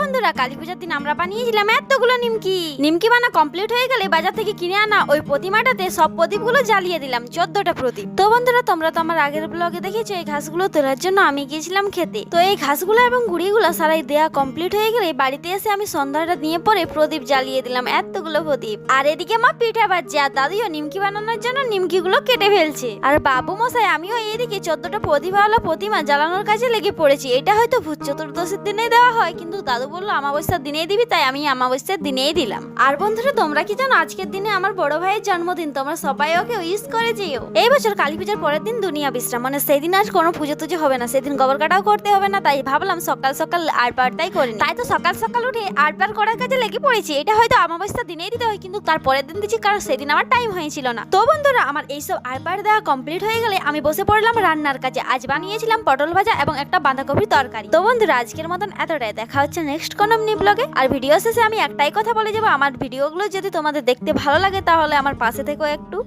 বন্ধুরা, কালী পূজার দিন আমরা বানিয়েছিলাম এতগুলো নিমকি। নিমকি বানা কমপ্লিট হয়ে গেলে বাজার থেকে কিনে আনা ওই প্রতিমাটাতে সব প্রদীপগুলো জ্বালিয়ে দিলাম, চোদ্দটা প্রদীপ। তো বন্ধুরা, তোমরা তো আমার আগের ব্লগে দেখেছ, এই ঘাসগুলো তোলার জন্য আমি গিয়েছিলাম খেতে। তো এই ঘাসগুলো এবং গুড়িগুলো সারাই দেয়া কমপ্লিট হয়ে গেলে বাড়িতে এসে আমি সন্ধ্যাটা নিয়ে পরে প্রদীপ জ্বালিয়ে দিলাম এতগুলো প্রদীপ। আর এদিকে মা পিঠা বাজছে আর দাদিও নিমকি বানানোর জন্য নিমকিগুলো কেটে ফেলছে। আর বাবু মশাই আমিও এইদিকে চোদ্দটা প্রতিভাওয়ালা প্রতিমা জ্বালানোর কাজে লেগে পড়েছি। এটা হয়তো ভূত চতুর্দশীর দিনে দেওয়া হয়, কিন্তু দাদু বলল আমাবস্যার দিনেই দিবি, তাই আমি আমাবস্যার দিনেই দিলাম। আর বন্ধুরা, তোমরা কি জানো, আজকের দিনে আমার বড় ভাইয়ের জন্মদিন, তোমরা সবাই ওকে উইশ করে যেও। এই বছর কালী পূজার পরের দিন দুনিয়া বিশ্রাম মানে সেদিন আর কোনো পুজো টুজো হবে না, সেদিন গোবর কাটাও করতে হবে না, তাই ভাবলাম সকাল সকাল আর পারটাই করি তাই তো সকাল সকাল উঠে আর পার করার কাজে লেগে পড়েছি, এটা হয়তো আমাবস্যার দিনেই দিতে হয়, কিন্তু তার পরের দিন দিচ্ছি কারণ সেদিন আমার টাইম হয়েছিল না। তো বন্ধুরা, আমার এইসব আর পার দেওয়া কমপ্লিট হয়ে গেলে আমি বসে পড়লাম রান্নার কাজে। আজ বানিয়েছিলাম পটল ভাজা এবং একটা বাঁধাকপির তরকারি। তো বন্ধুরা, আজকের মতন এতটাই, দেখা হচ্ছে নেক্সট কোনো নি ব্লগে আর ভিডিও শেষে আমি একটাই কথা বলে যাব। আমার ভিডিওগুলো যদি তোমাদের দেখতে ভালো লাগে, তাহলে আমার পাশে থেকেও একটু।